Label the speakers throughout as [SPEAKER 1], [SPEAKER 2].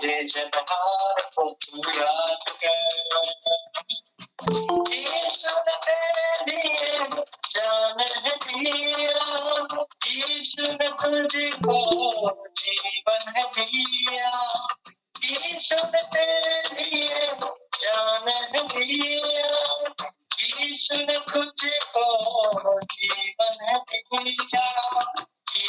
[SPEAKER 1] तेरे जनहार को तू याद कर यीशु ने तेरे लिए जान है दिया यीशु ने तुझको जीवन है दिया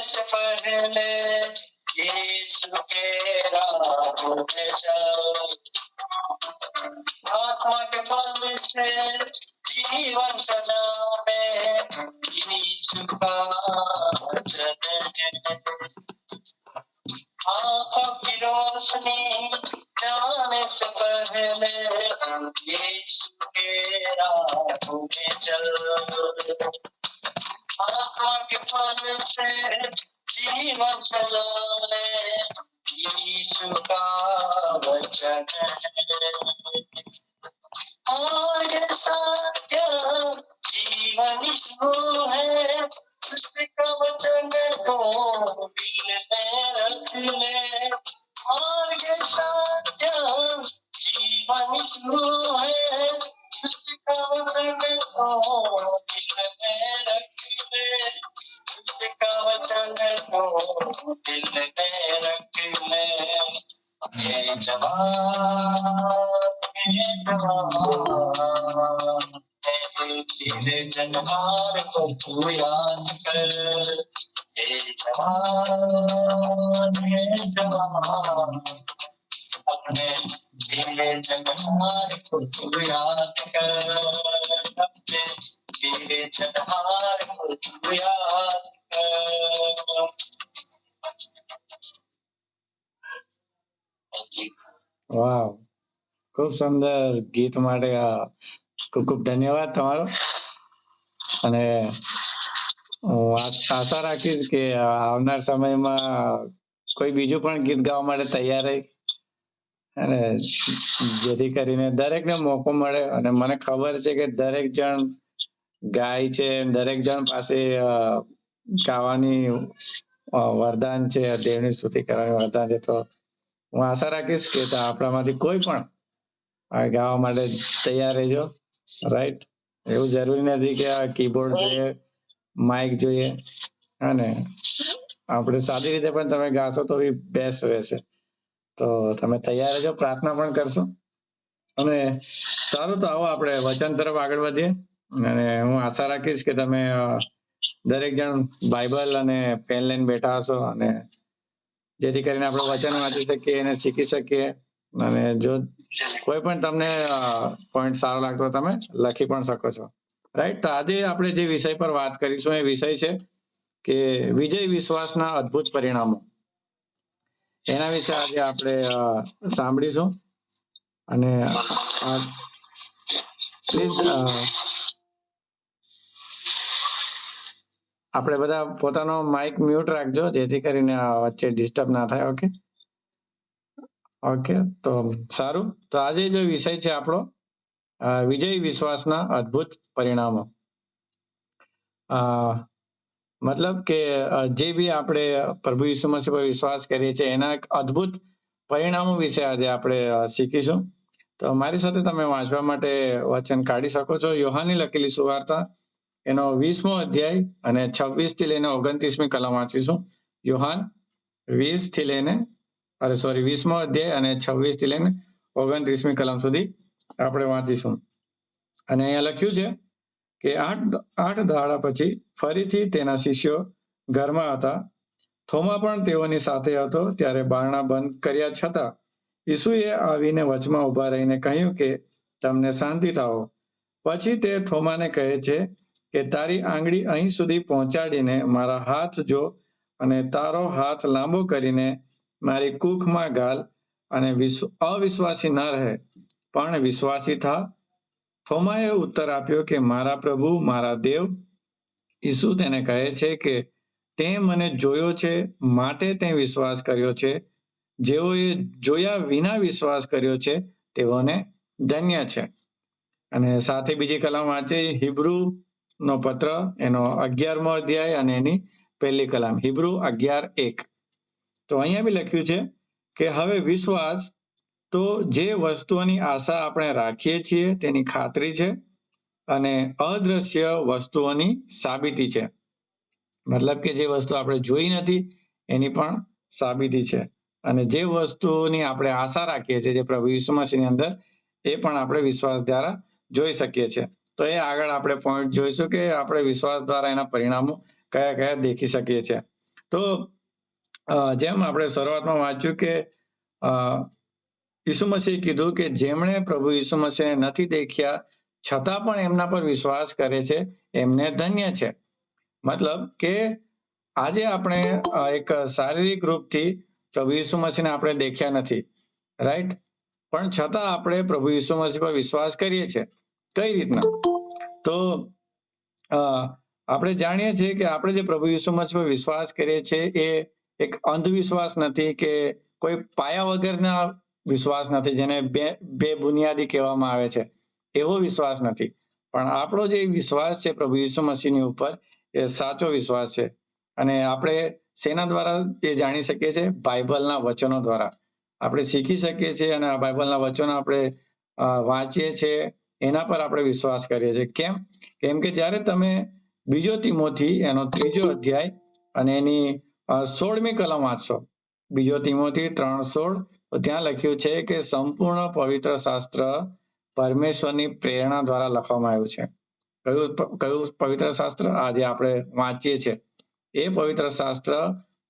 [SPEAKER 1] जाने से पहले यीशु के राहों पे चल तेरे जनहार को तू याद कर ये जवान ये जवान अपने तेरे जनहार को तू याद कर अपने तेरे जनहार को तू याद कर Thank you.
[SPEAKER 2] વાવ ખૂબ સુંદર ગીત માટે આ ખૂબ ખૂબ ધન્યવાદ તમારો અને હું આશા રાખીશ કે આવનાર સમયમાં કોઈ બીજું પણ ગીત ગાવા માટે તૈયાર રહી અને જેથી કરીને દરેકને મોકો મળે અને મને ખબર છે કે દરેક જણ ગાય છે, દરેક જણ પાસે ગાવાની વરદાન છે, દેવની સ્તુતિ કરવાની વરદાન છે. તો હું આશા રાખીશ કે આપણામાંથી કોઈ પણ ગાવા માટે તૈયાર રહેજો. રાઈટ? એવું જરૂરી નથી કે આ કીબોર્ડ જોઈએ માઇક જોઈએ અને આપણે સાદી રીતે પણ તમે ગાશો તો બી બેસ્ટ રહેશે. તો તમે તૈયાર રહેજો પ્રાર્થના પણ કરશો. અને સારું તો આવો આપણે વચન તરફ આગળ વધીએ. અને હું આશા રાખીશ કે તમે દરેક જણ બાઇબલ અને પેન લઈને બેઠા હશો અને જેથી કરીને આપણે વચન વાંચી શકીએ અને શીખી શકીએ. અને જો કોઈ પણ તમને પોઈન્ટ સારો લાગતો તમે લખી પણ શકો છો. રાઈટ તો આજે આપણે જે વિષય પર વાત કરીશું, એ વિષય છે કે વિજય વિશ્વાસના અદ્ભુત પરિણામો. એના વિશે આજે આપણે સાંભળીશું. અને પ્લીઝ આપણે બધા પોતાનો માઇક મ્યુટ રાખજો, જેથી કરીને વચ્ચે ડિસ્ટર્બ ના થાય ઓકે ઓકે, તો સારું. તો આજે જે વિષય છે આપણો વિજય વિશ્વાસના અદ્ભુત પરિણામો. મતલબ કે જે બી આપણે પ્રભુ ઈસુ પર વિશ્વાસ કરીએ છીએ, એના અદ્ભુત પરિણામો વિશે આજે આપણે શીખીશું. તો મારી સાથે તમે વાંચવા માટે વચન કાઢી શકો છો. યોહાની લખેલી સુવાર્તા, એનો વીસમો અધ્યાય અને છવ્વીસથી લઈને ઓગણત્રીસમી કલમ વાંચીશું. યોહાન વીસથી લઈને અરે સોરી વીસમો અધ્યાય અને છવ્વીસથી લઈને ઓગણત્રીસમી કલમ સુધી આપણે વાંચીશું. અને અહીંયા લખ્યું છે કે આઠ આઠ દાડા પછી ફરીથી તેના શિષ્યો ઘરમાં હતા. થોમા પણ તેઓની સાથે હતો ત્યારે બારણા બંધ કર્યા છતાં ઈસુએ આવીને વચમાં ઊભા રહીને કહ્યું કે, તમને શાંતિ થાઓ. પછી તે થોમાને કહે છે કે, તારી આંગળી અહીં સુધી પહોંચાડીને મારા હાથ જો અને તારો હાથ લાંબો કરીને મારી કૂખમાં ગાલ અને વિશ્વ, અવિશ્વાસી ન રહે. પણ વિશ્વાસી થા. થોમાએ ઉત્તર આપ્યો કે, મારા પ્રભુ, મારા દેવ, ઈસુ તેને કહે છે કે, તે મને જોયો છે, માટે તે વિશ્વાસ કર્યો છે. જેઓએ જોયા વિના વિશ્વાસ કર્યો છે, તેઓને ધન્ય છે. અને સાથે બીજી કલમ વાંચે, હિબ્રુ નો પત્ર, એનો અગિયારમો અધ્યાય અને એની પહેલી કલમ. હિબ્રુ અગિયાર એક. તો અહીંયા બી લખ્યું છે કે હવે વિશ્વાસ તો જે વસ્તુઓની આશા આપણે રાખીએ છીએ તેની ખાતરી છે અને અદ્રશ્ય વસ્તુઓની સાબિતી છે. મતલબ કે જે વસ્તુ આપણે જોઈ નથી એની પણ સાબિતી છે. અને જે વસ્તુની આપણે આશા રાખીએ છીએ જે પ્રભુ મસીહની અંદર એ પણ આપણે વિશ્વાસ દ્વારા જોઈ શકીએ છીએ. તો એ આગળ આપણે પોઈન્ટ જોઈશું કે આપણે વિશ્વાસ દ્વારા એના પરિણામો કયા કયા દેખી શકીએ છીએ. તો જેમ આપણે શરૂઆતમાં વાંચ્યું કે ઈસુ મસીહ કીધું કે જેમણે પ્રભુ ઈસુ મસીહને નથી દેખ્યા, છતાં પણ એમના પર વિશ્વાસ કરે છે, એમને ધન્ય છે. મતલબ કે આજે આપણે એક શારીરિક રૂપથી પ્રભુ ઈસુ મસીહને આપણે દેખ્યા નથી. રાઈટ? પણ છતાં આપણે પ્રભુ ઈસુ મસીહ પર વિશ્વાસ કરીએ છીએ. કઈ રીતના? તો આપણે જાણીએ છીએ કે આપણે જે પ્રભુ ઈસુ મસીહ પર વિશ્વાસ કરીએ છીએ એ એક અંધવિશ્વાસ નથી કે કોઈ પાયા વગરના વિશ્વાસ નથી જેને બે બે બુનિયાદી કહેવામાં આવે છે. એવો વિશ્વાસ નથી. પણ આપણો જે વિશ્વાસ છે પ્રભુ ઈસુ મસીહની ઉપર એ સાચો વિશ્વાસ છે. અને આપણે શેના દ્વારા એ જાણી શકીએ છીએ? બાઇબલના વચનો દ્વારા. આપણે શીખી શકીએ છીએ અને આ બાઇબલના વચનો આપણે વાંચીએ છીએ. એના પર આપણે વિશ્વાસ કરીએ છીએ. કેમ? કેમ કે જ્યારે તમે બીજો તિમોથી, એનો ત્રીજો અધ્યાય અને એની સોળમી કલમ વાંચશો. બીજો તિમોથી ત્રણ સોળ. ત્યાં લખ્યું છે કે સંપૂર્ણ પવિત્ર શાસ્ત્ર પરમેશ્વરની પ્રેરણા દ્વારા લખવામાં આવ્યું છે. કયું કયું પવિત્ર શાસ્ત્ર? આજે આપણે વાંચીએ છીએ. એ પવિત્ર શાસ્ત્ર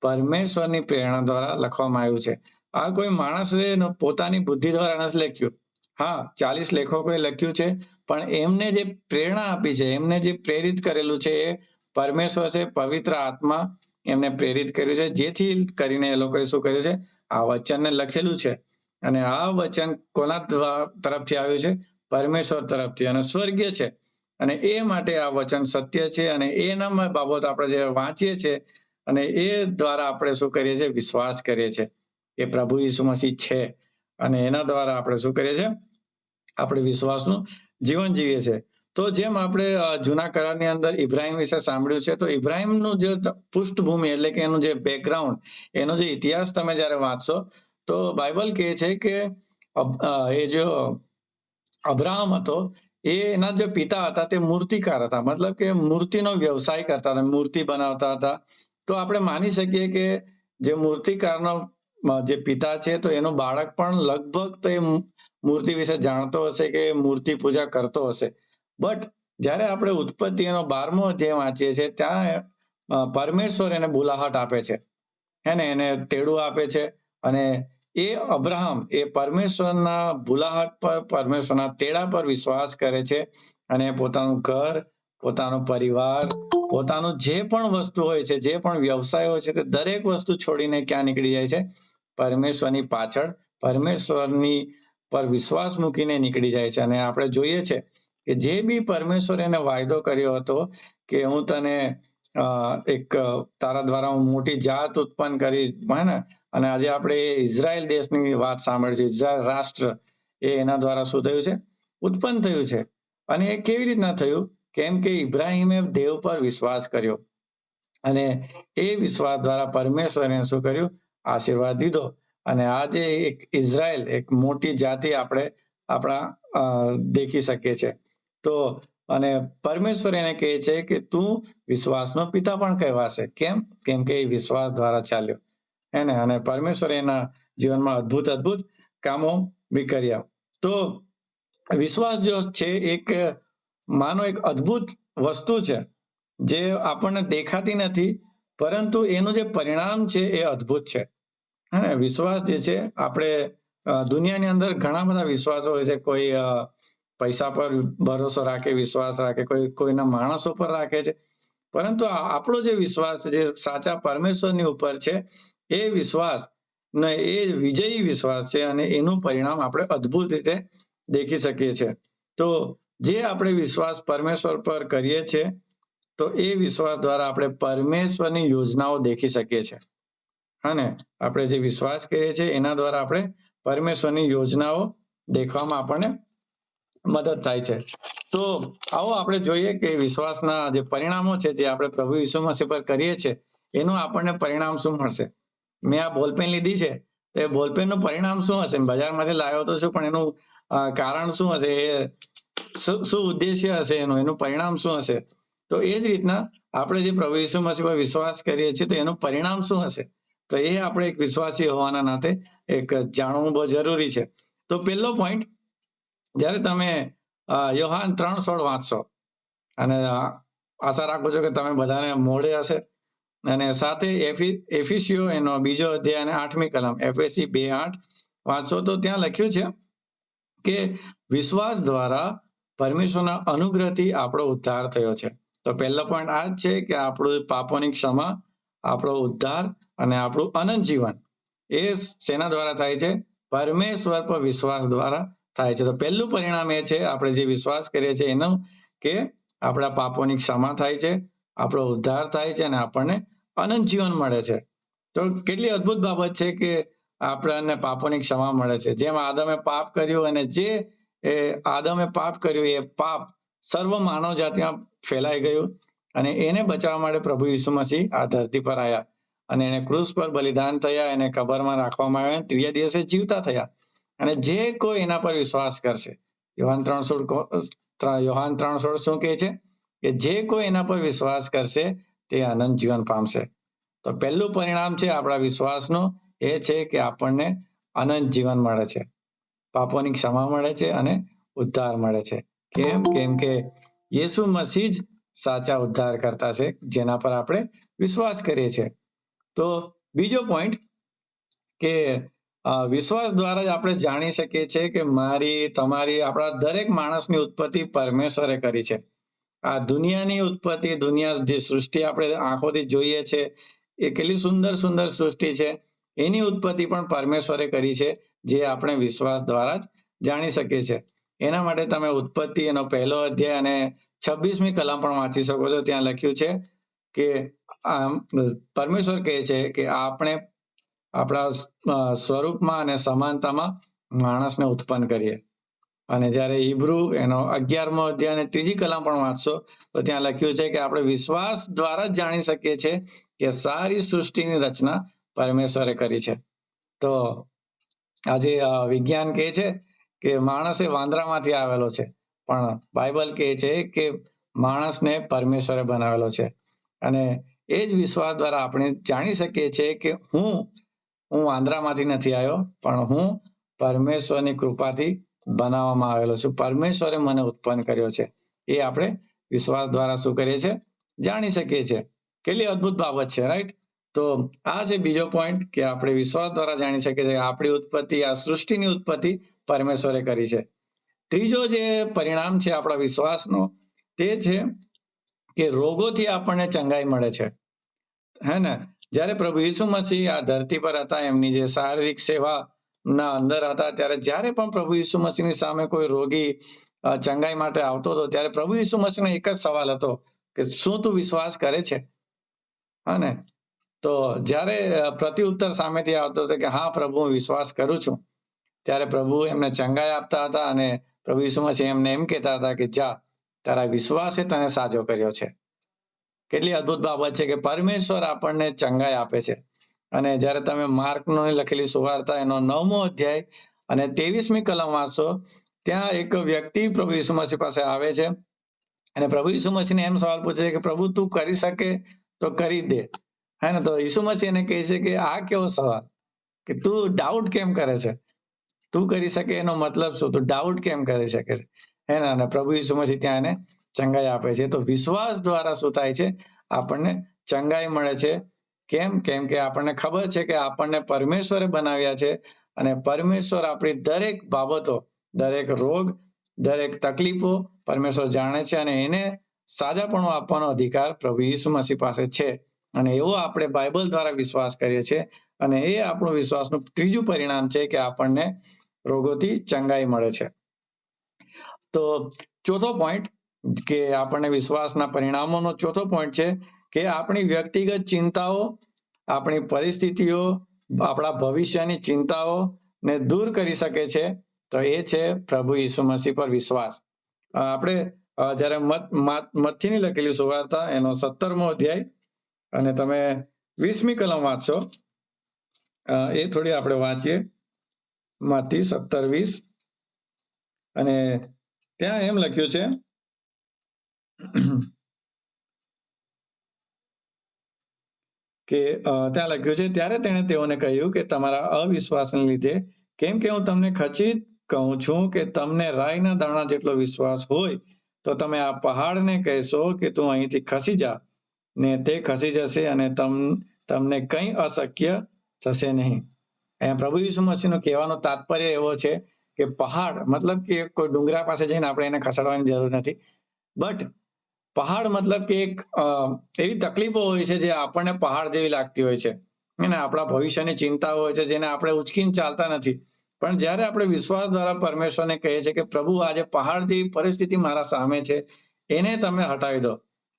[SPEAKER 2] પરમેશ્વરની પ્રેરણા દ્વારા લખવામાં આવ્યું છે. આ કોઈ માણસે પોતાની બુદ્ધિ દ્વારા નથી લખ્યું. હા, ચાલીસ લેખકોએ લખ્યું છે, પણ એમને જે પ્રેરણા આપી છે, એમને જે પ્રેરિત કરેલું છે, એ પરમેશ્વર છે, પવિત્ર આત્મા એમને પ્રેરિત કર્યું છે. જેથી કરીને એ લોકોએ શું કર્યું છે? આ વચનને લખેલું છે. અને આ વચન કોના તરફથી આવ્યું છે? પરમેશ્વર તરફથી અને સ્વર્ગીય છે. અને એ માટે આ વચન સત્ય છે અને એના બાબત આપણે જે વાંચીએ છીએ અને એ દ્વારા આપણે શું કરીએ છીએ? વિશ્વાસ કરીએ છીએ. એ પ્રભુ ઈસુ મસીહ છે અને એના દ્વારા આપણે શું કરીએ છીએ? આપણે વિશ્વાસનું જીવન જીવીએ છીએ. તો જેમ આપણે જૂના કરારની અંદર ઇબ્રાહિમ વિશે સાંભળ્યું છે, તો ઇબ્રાહિમનું જે પૃષ્ઠભૂમિ એટલે કે એનું જે બેકગ્રાઉન્ડ એનો જે ઇતિહાસ તમે જ્યારે વાંચશો, તો બાઇબલ કહે છે કે એ જો અબ્રાહમ હતો, એ એના જે પિતા હતા તે મૂર્તિકાર હતા. મતલબ કે મૂર્તિનો વ્યવસાય કરતા હતા, મૂર્તિ બનાવતા હતા. તો આપણે માની શકીએ કે જે મૂર્તિકારનો જે પિતા છે, તો એનો બાળક પણ લગભગ તો એ મૂર્તિ વિશે જાણતો હશે કે મૂર્તિ પૂજા કરતો હશે. બટ જ્યારે આપણે ઉત્પત્તિ એનો બારમો અધ્યાય વાંચીએ છીએ, ત્યાં પરમેશ્વર એને બોલાહટ આપે છે. એને એને તેડું આપે છે. અને એ અબ્રાહમ એ પરમેશ્વરના ભૂલાહટ પર, પરમેશ્વરના તેડા પર વિશ્વાસ કરે છે અને પોતાનું ઘર, પોતાનો પરિવાર, પોતાનું જે પણ વસ્તુ હોય છે, જે પણ વ્યવસાય હોય છે, તે દરેક વસ્તુ છોડીને ક્યાં નીકળી જાય છે? પરમેશ્વરની પાછળ, પરમેશ્વરની પર વિશ્વાસ મૂકીને નીકળી જાય છે. અને આપણે જોઈએ છે કે જે બી પરમેશ્વર એને વાયદો કર્યો હતો કે હું તને એક તારા દ્વારા હું મોટી જાત ઉત્પન્ન કરી, હે ને? અને આજે આપણે ઇઝરાયલ દેશની વાત સાંભળી ઇઝરાયલ રાષ્ટ્ર એ એના દ્વારા શું થયું છે? ઉત્પન્ન થયું છે. અને એ કેવી રીતના થયું? કેમ કે ઇબ્રાહિમે દેવ પર વિશ્વાસ કર્યો. અને એ વિશ્વાસ દ્વારા પરમેશ્વરે શું કર્યું? આશીર્વાદ દીધો. અને આજે એક ઇઝરાયલ, એક મોટી જાતિ આપણે, આપણા દેખી શકીએ છે તો અને પરમેશ્વર એને કહે છે કે તું વિશ્વાસનો પિતા પણ કહેવાશે. કેમ? કેમ કે એ વિશ્વાસ દ્વારા ચાલ્યો. હે ને અને પરમેશ્વર એના જીવનમાં અદ્ભુત અદ્ભુત કામો બી કર્યા. તો વિશ્વાસ જો છે, એક માનો એક અદ્ભુત વસ્તુ છે, જે આપણને દેખાતી નથી, પરંતુ એનું જે પરિણામ છે એ અદ્ભુત છે. હે વિશ્વાસ જે છે, આપણે દુનિયાની અંદર ઘણા બધા વિશ્વાસો હોય છે. કોઈ પૈસા પર ભરોસો રાખે, વિશ્વાસ રાખે, કોઈ, કોઈના માણસો પર રાખે છે. પરંતુ આપણો જે વિશ્વાસ જે સાચા પરમેશ્વરની ઉપર છે, એ વિશ્વાસ ને એ વિજયી વિશ્વાસ છે અને એનું પરિણામ આપણે અદ્ભુત રીતે દેખી શકીએ છીએ. તો જે આપણે વિશ્વાસ પરમેશ્વર પર કરીએ છીએ, તો એ વિશ્વાસ દ્વારા આપણે પરમેશ્વરની યોજનાઓ દેખી શકીએ છીએ. હા ને? આપણે જે વિશ્વાસ કરીએ છીએ, એના દ્વારા આપણે પરમેશ્વરની યોજનાઓ દેખવામાં આપણને મદદ થાય છે. તો આવો આપણે જોઈએ કે વિશ્વાસના જે પરિણામો છે, જે આપણે પ્રભુ ઈસુ પર કરીએ છીએ, એનું આપણને પરિણામ શું મળશે? મેં આ બોલપેન લીધી છે, તો એ બોલપેનનું પરિણામ શું હશે? બજારમાંથી લાવ્યો તો શું? પણ એનું કારણ શું હશે? એ શું શું ઉદ્દેશ્ય હશે એનું? એનું પરિણામ શું હશે? તો એ જ રીતના આપણે જે પ્રભુ ઈસુ મસીહ પર વિશ્વાસ કરીએ છીએ, તો એનું પરિણામ શું હશે? તો એ આપણે એક વિશ્વાસી હોવાના નાતે એક જાણવું બહુ જરૂરી છે. તો પહેલો પોઈન્ટ જ્યારે તમે યોહાન ત્રણ સોળ વાંચશો, અને આશા રાખું છું કે તમે બધાને મોઢે હશે. અને સાથે એફિસિયો, એનો બીજો અધ્યાય અને આઠમી કલમ, એફએસી બે આઠ, વાંચશો તો ત્યાં લખ્યું છે કે વિશ્વાસ દ્વારા પરમેશ્વરના અનુગ્રહથી આપણો ઉદ્ધાર થયો છે. તો પહેલો પોઈન્ટ આ જ છે કે આપણું પાપોની ક્ષમા, આપણો ઉદ્ધાર અને આપણું અનંત જીવન એ શેના દ્વારા થાય છે. પરમેશ્વર પર વિશ્વાસ દ્વારા થાય છે. તો પહેલું પરિણામ એ છે, આપણે જે વિશ્વાસ કરીએ છીએ એનો, કે આપણા પાપોની ક્ષમા થાય છે, આપણો ઉદ્ધાર થાય છે અને આપણને અનંત જીવન મળે છે. તો કેટલી અદ્ભુત બાબત છે કે આપણને પાપોની ક્ષમા મળે છે. જેમ આદમે પાપ કર્યું અને જે એ આદમે પાપ કર્યું, એ પાપ સર્વ માનવ જાતિમાં ફેલાઈ ગયું અને એને બચાવવા માટે પ્રભુ ઈસુ મસીહ આ ધરતી પર આવ્યા અને એને ક્રુસ પર બલિદાન થયા, એને કબરમાં રાખવામાં આવ્યા ત્રીજા દિવસે જીવતા થયા. અને જે કોઈ એના પર વિશ્વાસ કરશે, યોહાન ત્રણ સોળ કો- ત્રણ- યોહાન ત્રણ સોળ શું કહે છે? કે જે કોઈ એના પર વિશ્વાસ કરશે, તે અનંત જીવન પામશે. તો પહેલું પરિણામ છે આપણા વિશ્વાસનું, એ છે કે આપણને અનંત જીવન મળે છે. પાપોની ક્ષમા મળે છે અને ઉદ્ધાર મળે છે. કેમ? કેમ કે યેસુ મસીહ જ સાચા ઉદ્ધાર કરતા છે, જેના પર આપણે વિશ્વાસ કરીએ છીએ. તો બીજો પોઈન્ટ કે વિશ્વાસ દ્વારા જ આપણે જાણી શકીએ છીએ કે મારી, તમારી, આપણા દરેક માણસની ઉત્પત્તિ પરમેશ્વરે કરી છે. આ દુનિયાની ઉત્પત્તિ, દુનિયા જે સૃષ્ટિ આપણે આંખોથી જોઈએ છે, એ કેટલી સુંદર સુંદર સૃષ્ટિ છે, એની ઉત્પત્તિ પણ પરમેશ્વરે કરી છે, જે આપણે વિશ્વાસ દ્વારા જ જાણી શકીએ છીએ. એના માટે તમે ઉત્પત્તિ એનો પહેલો અધ્યાય અને છવ્વીસમી કલમ પણ વાંચી શકો છો. ત્યાં લખ્યું છે કે પરમેશ્વર કહે છે કે આપણે આપણા સ્વરૂપમાં અને સમાનતામાં માણસને ઉત્પન્ન કરીએ. અને જ્યારે હિબ્રુ એનો અગિયારમો અધ્યાય અને ત્રીજી કલમ પણ વાંચશો, તો ત્યાં લખ્યું છે કે આપણે વિશ્વાસ દ્વારા જ જાણી શકીએ છીએ કે સારી સૃષ્ટિની રચના પરમેશ્વરે કરી છે. તો આજે વિજ્ઞાન કહે છે કે માણસ એ વાંદરામાંથી આવેલો છે. પણ બાઇબલ કહે છે કે માણસને પરમેશ્વરે બનાવેલો છે. અને એ જ વિશ્વાસ દ્વારા આપણે જાણી શકીએ છીએ કે હું હું આંધ્રામાંથી નથી આવ્યો, પણ હું પરમેશ્વરની કૃપાથી બનાવવામાં આવેલો છું. પરમેશ્વરે મને ઉત્પન્ન કર્યો છે. એ આપણે વિશ્વાસ દ્વારા શું કરીએ છીએ? જાણી શકીએ છીએ. કેટલી અદ્ભુત બાબત છે રાઈટ તો આ છે બીજો પોઈન્ટ કે આપણે વિશ્વાસ દ્વારા જાણી શકીએ છીએ આપણી ઉત્પત્તિ, આ સૃષ્ટિની ઉત્પત્તિ પરમેશ્વરે કરી છે. ત્રીજો જે પરિણામ છે આપણા વિશ્વાસનો, તે છે કે રોગોથી આપણને ચંગાઈ મળે છે. હે ને? જ્યારે પ્રભુ ઈસુ મસીહ આ ધરતી પર હતા, એમની જે શારીરિક સેવા ના અંદર હતા, ત્યારે જ્યારે પણ પ્રભુ ઈસુ મસીહની સામે કોઈ રોગી ચંગાઈ માટે આવતો હતો, ત્યારે પ્રભુ ઈસુ મસીહનો એક જ સવાલ હતો કે શું તું વિશ્વાસ કરે છે? હા તો જ્યારે પ્રતિ ઉત્તર સામેથી આવતો હતો કે હા પ્રભુ, હું વિશ્વાસ કરું છું. ત્યારે પ્રભુ એમને ચંગાઈ આપતા હતા અને પ્રભુ ઈસુ મસીહ એમને એમ કહેતા હતા કે જા, તારા વિશ્વાસે તને સાજો કર્યો છે. કેટલી અદ્ભુત બાબત છે કે પરમેશ્વર આપણને ચંગાઈ આપે છે. અને જ્યારે તમે માર્કનો લખેલી સુવાર્તા એનો નવમો અધ્યાય અને ત્રેવીસમી કલમ વાંચશો, ત્યાં એક વ્યક્તિ પ્રભુ યીશુ મસીહ પાસે આવે છે. અને પ્રભુ યીશુ મસીહને એમ સવાલ પૂછે છે કે પ્રભુ તું કરી શકે તો કરી દે. હે ને? તો યીશુ મસીહ એને કહે છે કે આ કેવો સવાલ? કે તું ડાઉટ કેમ કરે છે? તું કરી શકે એનો મતલબ શું? તું ડાઉટ કેમ કરી શકે છે? હે ને? અને પ્રભુ યીશુ મસીહ ત્યાં એને ચંગાઈ આપે છે. તો વિશ્વાસ દ્વારા શું થાય છે? આપણને ચંગાઈ મળે છે. કેમ? કેમ કે આપણને ખબર છે કે આપણને પરમેશ્વરે બનાવ્યા છે અને પરમેશ્વર આપણી દરેક બાબતો, દરેક રોગ, દરેક તકલીફો પરમેશ્વર જાણે છે અને એને સાજાપણું આપવાનો અધિકાર પ્રભુ ઈસુ મસીહ પાસે છે. અને એવો આપણે બાઇબલ દ્વારા વિશ્વાસ કરીએ છીએ અને એ આપણું વિશ્વાસનું ત્રીજું પરિણામ છે કે આપણને રોગોથી ચંગાઈ મળે છે. તો ચોથો પોઈન્ટ કે આપણને વિશ્વાસના પરિણામોનો ચોથો પોઈન્ટ છે કે આપણી વ્યક્તિગત ચિંતાઓ, આપણી પરિસ્થિતિઓ, આપણા ભવિષ્યની ચિંતાઓ દૂર કરી શકે છે. તો એ છે પ્રભુ ઈસુ મસીહ પર વિશ્વાસ. આપણે જ્યારે માત- લખેલી સુવાર્તા એનો સત્તરમો અધ્યાય અને તમે વીસમી કલમ વાંચશો. એ થોડી આપણે વાંચીએ. માંથી સત્તર વીસ. અને ત્યાં એમ લખ્યું છે કે ત્યાં લખ્યું છે, ત્યારે તેણે તેઓને કહ્યું કે તમારા અવિશ્વાસને લીધે, કેમ કે હું તમને ખચિત કહું છું કે તમને રાયના દાણા જેટલો વિશ્વાસ હોય, તો તમે આ પહાડને કહેશો કે તું અહીંથી ખસી જા, ને તે ખસી જશે અને તમ, તમને કંઈ અશક્ય થશે નહીં. અહીંયા પ્રભુ ઈસુ મસીહનો કહેવાનો તાત્પર્ય એવો છે કે પહાડ, મતલબ કે કોઈ ડુંગરા પાસે જઈને આપણે એને ખસેડવાની જરૂર નથી. બટ પહાડ મતલબ કે એક એવી તકલીફો હોય છે જે આપણને પહાડ જેવી લાગતી હોય છે. અને આપણા ભવિષ્યની ચિંતા હોય છે જેને આપણે ઉચકીને ચાલતા નથી. પણ જ્યારે આપણે વિશ્વાસ દ્વારા પરમેશ્વરને કહીએ છીએ કે, પ્રભુ, આજે પહાડ જેવી પરિસ્થિતિ મારા સામે છે, એને તમે હટાવી દો.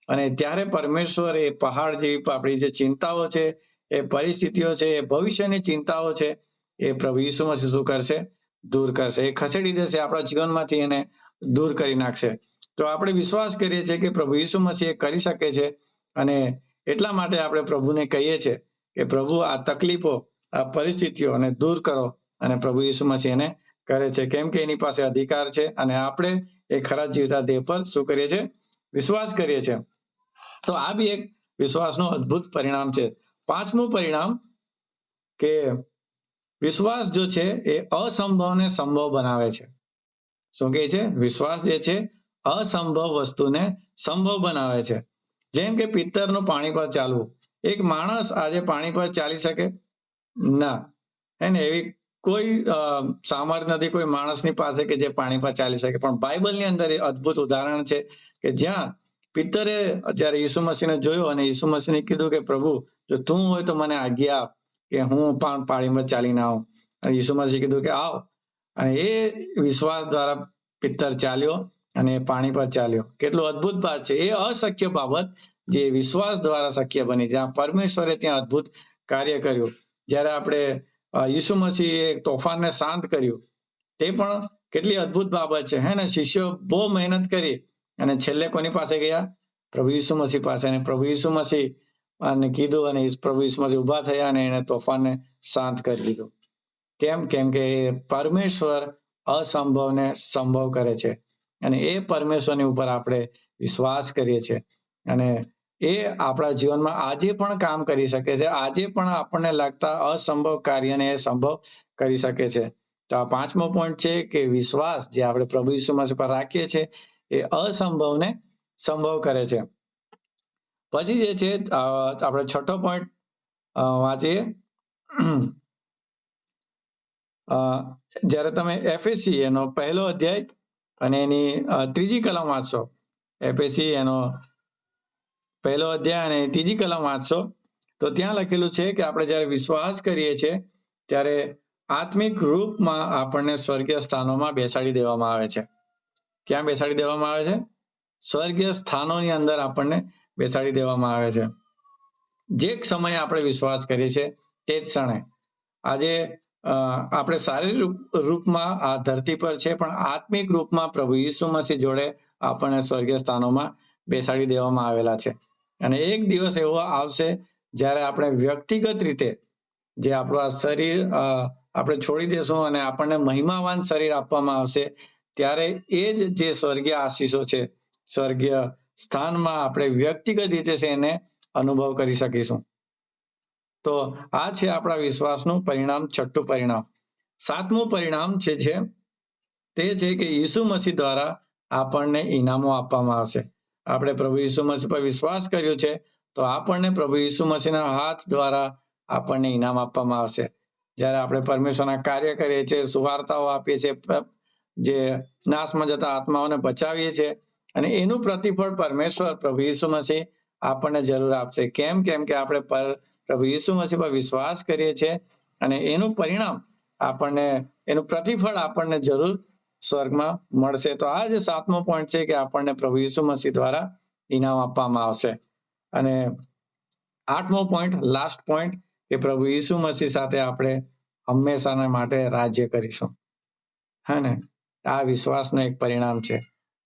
[SPEAKER 2] અને ત્યારે પરમેશ્વર એ પહાડ જેવી આપણી જે ચિંતાઓ છે, એ પરિસ્થિતિઓ છે, એ ભવિષ્યની ચિંતાઓ છે, એ પ્રભુ ઈસુ મસીહ શું કરશે? દૂર કરશે. એ ખસેડી દેશે આપણા જીવનમાંથી એને દૂર કરી નાખશે. તો આપણે વિશ્વાસ કરીએ છીએ કે પ્રભુ ઈસુ મસીહ કરી શકે છે અને એટલા માટે આપણે પ્રભુને કહીએ છીએ કે પ્રભુ આ તકલીફો, આ પરિસ્થિતિઓને દૂર કરો અને પ્રભુ ઈસુ મસીહ એને કરે છે. કેમ કે એની પાસે અધિકાર છે અને આપણે એ ખરા જીવતા દેહ પર શું કરીએ છીએ? વિશ્વાસ કરીએ છીએ. તો આ બી એક વિશ્વાસનું અદ્ભુત પરિણામ છે. પાંચમું પરિણામ કે વિશ્વાસ જો છે એ અસંભવને સંભવ બનાવે છે. શું કહે છે? વિશ્વાસ જે છે અસંભવ વસ્તુને સંભવ બનાવે છે. જેમ કે પિત્તરનું પાણી પર ચાલવું. એક માણસ આજે પાણી પર ચાલી શકે? ના. હે ને એવી કોઈ સામર્થ નથી કોઈ માણસની પાસે કે જે પાણી પર ચાલી શકે. પણ બાઇબલની અંદર એ અદ્ભુત ઉદાહરણ છે કે જ્યાં પિત્તરે જ્યારે ઈસુ મસીહને જોયો અને ઈસુ મસીહને કીધું કે, પ્રભુ, જો તું હોય તો મને આજ્ઞા આપ કે હું પણ પાણીમાં ચાલીને આવું. અને ઈસુ મસીહ કીધું કે, આવ. અને એ વિશ્વાસ દ્વારા પિત્તર ચાલ્યો. અને પાણી પર ચાલ્યો. કેટલું અદ્ભુત વાત છે. એ અશક્ય બાબત જે વિશ્વાસ દ્વારા શક્ય બની. જ્યાં પરમેશ્વરે ત્યાં અદ્ભુત કાર્ય કર્યું. જ્યારે આપણે ઈસુ મસીહે તોફાનને શાંત કર્યું, તે પણ કેટલી અદ્ભુત બાબત છે. હે ને? શિષ્યો બહુ મહેનત કરી અને છેલ્લે કોની પાસે ગયા? પ્રભુ ઈસુ મસીહ પાસે. અને પ્રભુ ઈસુ મસીહ અને કીધું અને પ્રભુ ઈસુ મસીહ ઊભા થયા અને એને તોફાનને શાંત કરી દીધું. કેમ? કેમ કે પરમેશ્વર અસંભવને સંભવ કરે છે. અને એ પરમેશ્વરની ઉપર આપણે વિશ્વાસ કરીએ છીએ. અને એ આપણા જીવનમાં આજે પણ કામ કરી શકે છે. આજે પણ આપણને લાગતા અસંભવ કાર્યને એ સંભવ કરી શકે છે. તો આ પાંચમો પોઈન્ટ છે કે વિશ્વાસ જે આપણે પ્રભુ ઈસુ પર રાખીએ છીએ, એ અસંભવને સંભવ કરે છે. પછી જે છે આપણે છઠ્ઠો પોઈન્ટ વાંચીએ. જ્યારે તમે એફએસસી એનો પહેલો અધ્યાય અને એની ત્રીજી કલમ વાંચશો. એપીસી એનો પહેલો અધ્યાય અને ત્રીજી કલમ વાંચશો. તો ત્યાં લખેલું છે કે આપણે જ્યારે વિશ્વાસ કરીએ છીએ, ત્યારે આત્મિક રૂપમાં આપણને સ્વર્ગીય સ્થાનોમાં બેસાડી દેવામાં આવે છે. ક્યાં બેસાડી દેવામાં આવે છે? સ્વર્ગીય સ્થાનોની અંદર આપણને બેસાડી દેવામાં આવે છે. જે સમયે આપણે વિશ્વાસ કરીએ છીએ, તે જ ક્ષણે. આજે આપણે શારીરિક રૂપમાં આ ધરતી પર છે, પણ આત્મિક રૂપમાં પ્રભુ ઈસુ મસીહ જોડે આપણને સ્વર્ગીય સ્થાનોમાં બેસાડી દેવામાં આવેલા છે. અને એક દિવસ એવો આવશે જ્યારે આપણે વ્યક્તિગત રીતે જે આપણું આ શરીર આપણે છોડી દેશું અને આપણને મહિમાવાન શરીર આપવામાં આવશે, ત્યારે એ જ જે સ્વર્ગીય આશીષો છે, સ્વર્ગીય સ્થાનમાં આપણે વ્યક્તિગત રીતે છે એને અનુભવ કરી શકીશું. તો આ છે આપણા વિશ્વાસનું પરિણામ, છઠ્ઠું પરિણામ. સાતમું પરિણામ છે છે, તે છે કે ઈસુ મસીહ દ્વારા આપણને ઇનામો આપવામાં આવશે. આપણે પ્રભુ ઈસુ મસીહ પર વિશ્વાસ કર્યો છે, તો આપણને પ્રભુ ઈસુ મસીહના હાથ દ્વારા આપણને ઇનામ આપવામાં આવશે. જ્યારે આપણે પરમેશ્વરના કાર્ય કરીએ છીએ, સુવાર્તાઓ આપીએ છીએ જે નાશમાં જતા આત્માઓને બચાવીએ છીએ, અને એનું પ્રતિફળ પરમેશ્વર પ્રભુ ઈસુ મસીહ આપણને જરૂર આપશે. કેમ? કેમ કે આપણે પર પ્રભુ યીશુ મસીહ પર વિશ્વાસ કરીએ છીએ અને એનું પરિણામ આપણને, એનું પ્રતિફળ આપણને જરૂર સ્વર્ગમાં મળશે. તો આ જે સાતમો પોઈન્ટ છે કે આપણને પ્રભુ યીશુ મસીહ દ્વારા ઇનામ આપવામાં આવશે. અને આઠમો પોઈન્ટ લાસ્ટ પોઈન્ટ કે પ્રભુ યીશુ મસીહ સાથે આપણે હંમેશાના માટે રાજ્ય કરીશું. હા ને? આ વિશ્વાસનું એક પરિણામ છે.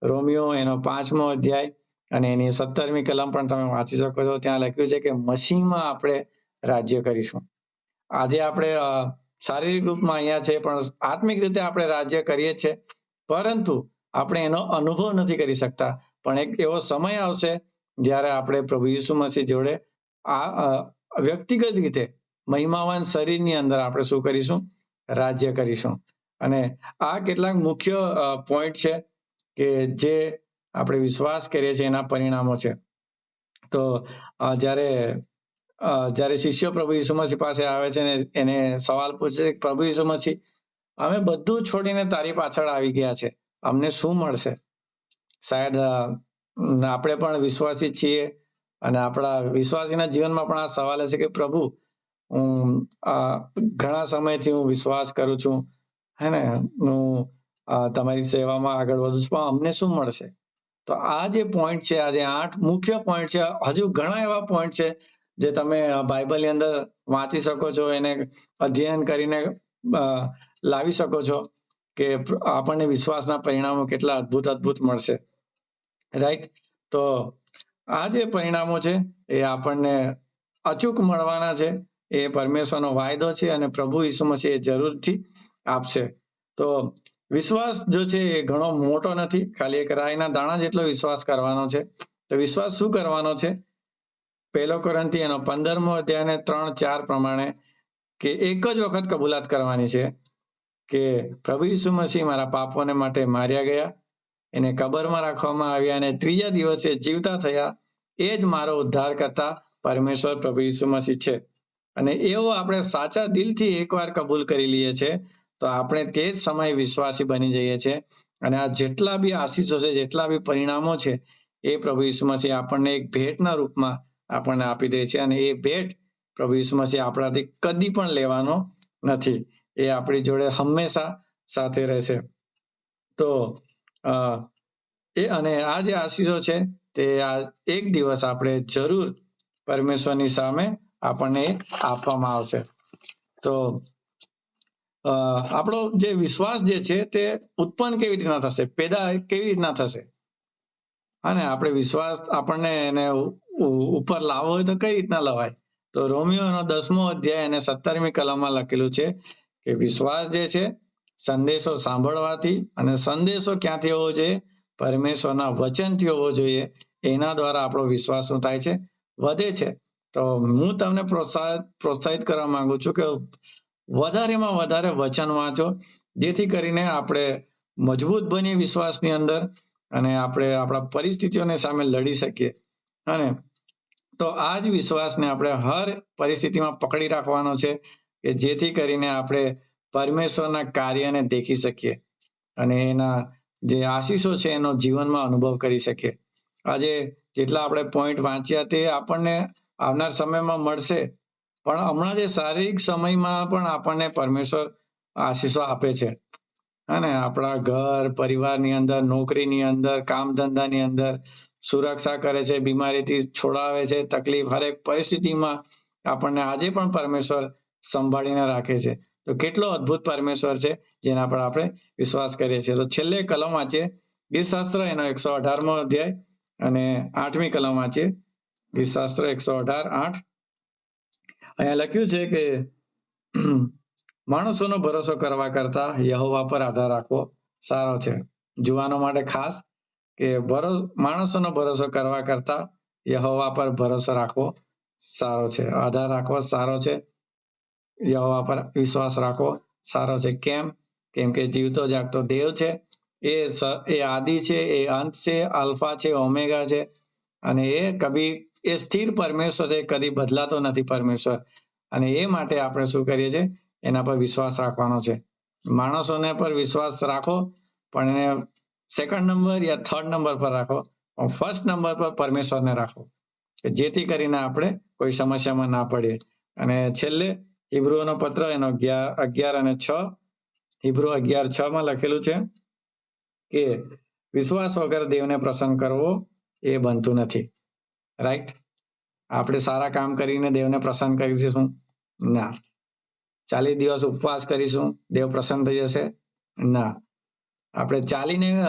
[SPEAKER 2] રોમિયો એનો પાંચમો અધ્યાય અને એની સત્તરમી કલમ પણ તમે વાંચી શકો છો. ત્યાં લખ્યું છે કે મસીહમાં આપણે રાજ્ય કરીશું. આજે આપણે શારીરિક રૂપમાં અહીંયા છે, પણ આત્મિક રીતે આપણે રાજ્ય કરીએ છીએ. પરંતુ આપણે એનો અનુભવ નથી કરી શકતા. પણ એક એવો સમય આવશે જ્યારે આપણે પ્રભુ યીશુ મસીહ જોડે આ વ્યક્તિગત રીતે મહિમાવાન શરીરની અંદર આપણે શું કરીશું? રાજ્ય કરીશું. અને આ કેટલાક મુખ્ય પોઈન્ટ છે કે જે આપણે વિશ્વાસ કરીએ છીએ એના પરિણામો છે. તો જ્યારે જ્યારે શિષ્યો પ્રભુ યીશુ પાસે આવે છે ને એને સવાલ પૂછે છે પ્રભુ યીશુ અમે બધું છોડીને તારી પાછળ આવી ગયા છે. અમને શું મળશે? શાયદ આપણે પણ વિશ્વાસી છીએ અને આપણા વિશ્વાસીના જીવનમાં પણ આ સવાલ હશે કે, પ્રભુ, હું ઘણા સમયથી હું વિશ્વાસ કરું છું, હે ને? હું તમારી સેવામાં આગળ વધુ છું, પણ અમને શું મળશે? તો આ જે પોઈન્ટ છે, આ જે આઠ મુખ્ય પોઈન્ટ છે, હજુ ઘણા એવા પોઈન્ટ છે જે તમે બાઇબલની અંદર વાંચી શકો છો, એને અધ્યયન કરીને લાવી શકો છો કે આપણને વિશ્વાસના પરિણામો કેટલા અદ્ભુત અદ્ભુત મળશે. રાઈટ? તો આ જે પરિણામો છે, એ આપણને અચૂક મળવાના છે. એ પરમેશ્વરનો વાયદો છે અને પ્રભુ ઈસુ મસીહ એ જરૂરથી આપશે. તો વિશ્વાસ જો છે, એ ઘણો મોટો નથી. ખાલી એક રાયના દાણા જેટલો વિશ્વાસ કરવાનો છે. તો વિશ્વાસ શું કરવાનો છે? પહેલો કોરંથી એનો પંદરમો અધ્યાય ત્રણ ચાર પ્રમાણે કે એક જ વખત કબૂલાત કરવાની છે કે પ્રભુ ઈસુ મસીહ મારા પાપોને માટે માર્યા ગયા, એને કબરમાં રાખવામાં આવ્યા અને ત્રીજા દિવસે જીવતા થયા. એ જ મારો ઉદ્ધાર કરતા પરમેશ્વર પ્રભુ ઈસુ મસીહ છે. અને એવો આપણે સાચા દિલથી એકવાર કબૂલ કરી લઈએ છે, તો આપણે તે જ સમયે વિશ્વાસી બની જઈએ છીએ અને આ જેટલા બી આશીષો છે, જેટલા બી પરિણામો છે, એ પ્રભુ ઈસુ મસીહ આપણને એક ભેટના રૂપમાં આપણને આપી દે છે અને એ ભેટ પ્રભુ ઈસુ આપણાથી કદી પણ લેવાનો નથી. એ આપણી જોડે હંમેશા સાથે રહેશે. તો એ અને આ જે આશીષો છે તે આ એક દિવસ આપણે જરૂર પરમેશ્વરની સામે આપણને આપવામાં આવશે. તો આપણો જે વિશ્વાસ જે છે તે ઉત્પન્ન કેવી રીતના થશે? પેદા કેવી રીતના થશે? અને આપણે વિશ્વાસ આપણને એને ઉપર લાવવો હોય તો કઈ રીતના લવાય? તો રોમિયોનો દસમો અધ્યાય અને સત્તરમી કલમમાં લખેલું છે કે વિશ્વાસ જે છે, સંદેશો સાંભળવાથી અને સંદેશો ક્યાંથી હોવો જોઈએ? પરમેશ્વરના વચનથી હોવો જોઈએ. એના દ્વારા આપણો વિશ્વાસ શું થાય છે? વધે છે. તો હું તમને પ્રોત્સાહિત પ્રોત્સાહિત કરવા માંગુ છું કે વધારેમાં વધારે વચન વાંચો, જેથી કરીને આપણે મજબૂત બનીએ વિશ્વાસની અંદર અને આપણે આપણા પરિસ્થિતિઓને સામે લડી શકીએ. અને તો આ જ વિશ્વાસને આપણે હર પરિસ્થિતિમાં પકડી રાખવાનો છે કે જેથી કરીને આપણે પરમેશ્વરના કાર્યને દેખી શકીએ અને એના જે આશીષો છે એનો જીવનમાં અનુભવ કરી શકીએ. આજે જેટલા આપણે પોઈન્ટ વાંચ્યા તે આપણને આવનાર સમયમાં મળશે, પણ હમણાં જે શારીરિક સમયમાં પણ આપણને પરમેશ્વર આશીષો આપે છે. અને આપણા ઘર, પરિવારની અંદર, નોકરીની અંદર કામ ધંધાની અંદર સુરક્ષા કરે છે, બીમારીથી છોડાવે છે, તકલીફ હરેક પરિસ્થિતિમાં આપણને આજે પણ પરમેશ્વર સંભાળીને રાખે છે. તો કેટલો અદ્ભુત પરમેશ્વર છે જેના પર આપણે વિશ્વાસ કરીએ છીએ. તો છેલ્લે કલમ વાંચીએ. ગીતશાસ્ત્ર એનો એકસો અઢારમો અધ્યાય અને આઠમી કલમ વાંચીએ. ગીતશાસ્ત્ર એકસો અઢાર, આઠ. અહીંયા લખ્યું છે કે, માણસોનો ભરોસો કરવા કરતા યહોવા પર આધાર રાખવો સારો છે. જુવાનો માટે ખાસ કે ભરોસો, માણસોનો ભરોસો કરવા કરતા યહોવા પર ભરોસો રાખવો સારો છે. આધાર રાખવો સારો છે. યહોવા પર વિશ્વાસ રાખવો સારો છે. કેમ? કેમ કે જીવતો જાગતો દેવ છે. એ એ આદિ છે, એ અંત છે, આલ્ફા છે, ઓમેગા છે. અને એ કભી, એ સ્થિર પરમેશ્વર છે કદી બદલાતો નથી પરમેશ્વર. અને એ માટે આપણે શું કરીએ છીએ? એના પર વિશ્વાસ રાખવાનો છે. માણસોને પર વિશ્વાસ રાખો, પણ એને સેકન્ડ નંબર યા થર્ડ નંબર પર રાખો. ફર્સ્ટ નંબર પર પરમેશ્વરને રાખો. કે જેથી કરીને આપણે કોઈ સમસ્યામાં ના પડીએ. અને છેલ્લે હિબ્રુઓનો પત્ર એનો અગિયાર અને છ. હિબ્રુ અગિયાર, છ માં લખેલું છે કે વિશ્વાસ વગર દેવને પ્રસન્ન કરવો એ બનતું નથી. રાઈટ આપણે સારા કામ કરીને દેવને પ્રસન્ન કરીશું? ના. ચાલીસ દિવસ ઉપવાસ કરીશું, દેવ પ્રસન્ન થઈ જશે? ના. આપણે ચાલીને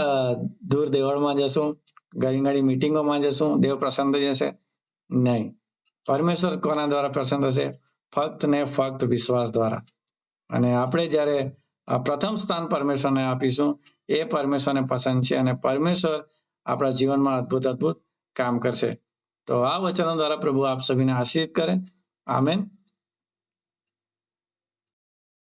[SPEAKER 2] દૂર દેવળમાં જશું, ઘણી ઘણી મિટિંગોમાં જશું, દેવ પ્રસન્ન થઈ જશે? નહીં. પરમેશ્વર કોના દ્વારા પ્રસન્ન થશે? ફક્ત ને ફક્ત વિશ્વાસ દ્વારા. અને આપણે જ્યારે પ્રથમ સ્થાન પરમેશ્વરને આપીશું, એ પરમેશ્વરને પસંદ છે અને પરમેશ્વર આપણા જીવનમાં અદ્ભુત અદ્ભુત કામ કરશે. તો આ વચનો દ્વારા પ્રભુ આપ સભીને આશીષિત કરે. આમેન.